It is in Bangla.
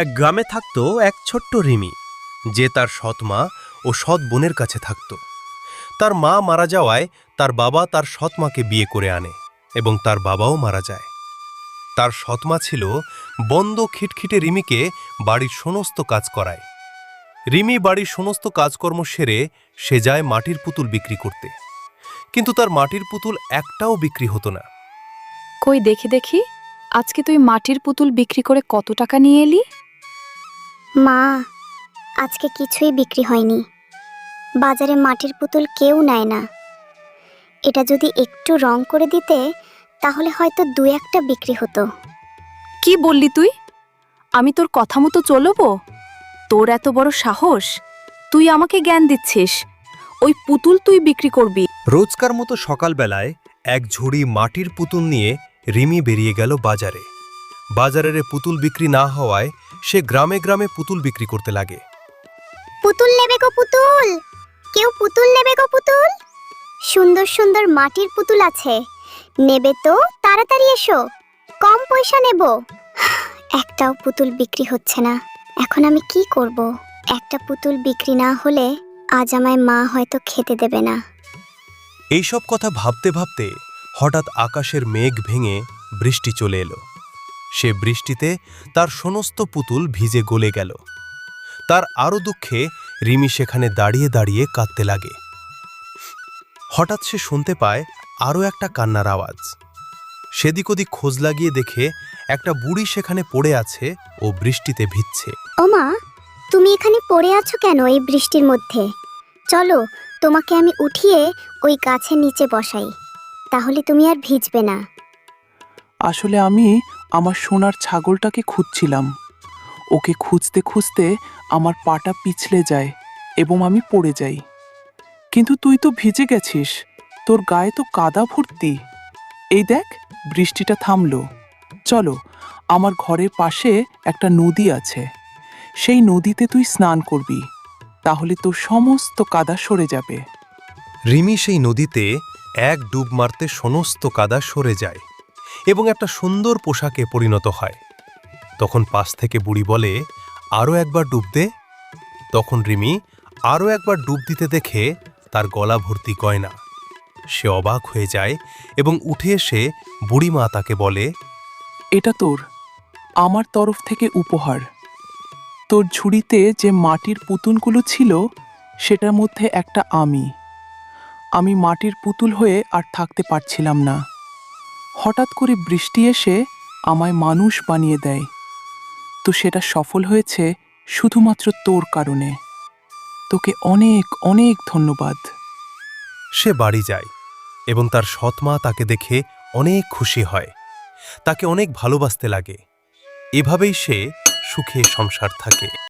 এক গ্রামে থাকত এক ছোট্ট রিমি, যে তার সৎ মা ও সৎ বোনের কাছে থাকত। তার মা মারা যাওয়ায় তার বাবা তার সৎ মাকে বিয়ে করে আনে এবং তার বাবাও মারা যায়। তার সৎ মা ছিল বন্ধ খিটখিটে রিমিকে বাড়ির সমস্ত কাজ করায়। রিমি বাড়ির সমস্ত কাজকর্ম সেরে সে যায় মাটির পুতুল বিক্রি করতে। কিন্তু তার মাটির পুতুল একটাও বিক্রি হতো না। কই দেখি দেখি, আজকে তুই মাটির পুতুল বিক্রি করে কত টাকা নিয়ে এলি? মা আজকে কিছুই বিক্রি হয়নি। বাজারে মাটির পুতুল কেউ নেয় না। এটা যদি একটু রং করে দিতে তাহলে হয়তো দু একটা বিক্রি হতো। কি বললি তুই? আমি তোর কথা মতো চলবো? তোর এত বড় সাহস? তুই আমাকে জ্ঞান দিচ্ছিস। ওই পুতুল তুই বিক্রি করবি। রোজকার মতো সকালবেলায় এক ঝুড়ি মাটির পুতুল নিয়ে রিমি বেরিয়ে গেল বাজারে। বাজারের পুতুল বিক্রি না হওয়ায় সে গ্রামে গ্রামে পুতুল বিক্রি করতে লাগে। পুতুল নেবে গো পুতুল! কেউ পুতুল নেবে গো পুতুল? সুন্দর সুন্দর মাটির পুতুল আছে। নেবে তো তাড়াতাড়ি এসো। কম পয়সা নেব। একটাও পুতুল বিক্রি হচ্ছে না। এখন আমি কি করব? একটা পুতুল বিক্রি না হলে আজ আমায় মা হয়তো খেতে দেবে না। এইসব কথা ভাবতে ভাবতে হঠাৎ আকাশের মেঘ ভেঙে বৃষ্টি চলে এলো। সে বৃষ্টিতে তার সমস্ত পুতুল ভিজে গলে গেল। তার আরও দুঃখে রিমি সেখানে দাঁড়িয়ে দাঁড়িয়ে কাঁদতে লাগে। হঠাৎ সে শুনতে পায় আরও একটা কান্নার আওয়াজ। সেদিক ওদিক খোঁজ লাগিয়ে দেখে একটা বুড়ি সেখানে পড়ে আছে ও বৃষ্টিতে ভিজছে। ওমা তুমি এখানে পড়ে আছো কেন এই বৃষ্টির মধ্যে? চলো তোমাকে আমি উঠিয়ে ওই গাছের নিচে বসাই। তাহলে তুমি আর ভিজবে না। আসলে আমি আমার সোনার ছাগলটাকে খুঁজছিলাম। ওকে খুঁজতে খুঁজতে আমার পাটা পিছলে যায় এবং আমি পড়ে যাই। কিন্তু তুই তো ভিজে গেছিস, তোর গায়ে তো কাদা ভর্তি। এই দেখ, বৃষ্টিটা থামলো। চলো, আমার ঘরের পাশে একটা নদী আছে। সেই নদীতে তুই স্নান করবি, তাহলে তোর সমস্ত কাদা সরে যাবে। রিমি সেই নদীতে এক ডুব মারতে সমস্ত কাদা সরে যায়। এবং একটা সুন্দর পোশাকে পরিণত হয়। তখন পাশ থেকে বুড়ি বলে আরও একবার ডুব দে। তখন রিমি আরও একবার ডুব দিতে দেখে তার গলা ভর্তি গয়না সে অবাক হয়ে যায় এবং উঠে এসে বুড়িমা তাকে বলে, এটা তোর, আমার তরফ থেকে উপহার। তোর ঝুড়িতে যে মাটির পুতুলগুলো ছিল, সেটার মধ্যে একটা আমি। আমি মাটির পুতুল হয়ে আর থাকতে পারছিলাম না। হঠাৎ করে বৃষ্টি এসে আমায় মানুষ বানিয়ে দেয়। তো সেটা সফল হয়েছে শুধুমাত্র তোর কারণে। তোকে অনেক অনেক ধন্যবাদ। সে বাড়ি যায় এবং তার সৎমা তাকে দেখে অনেক খুশি হয়। তাকে অনেক ভালোবাসতে লাগে। এভাবেই সে সুখে সংসার থাকে।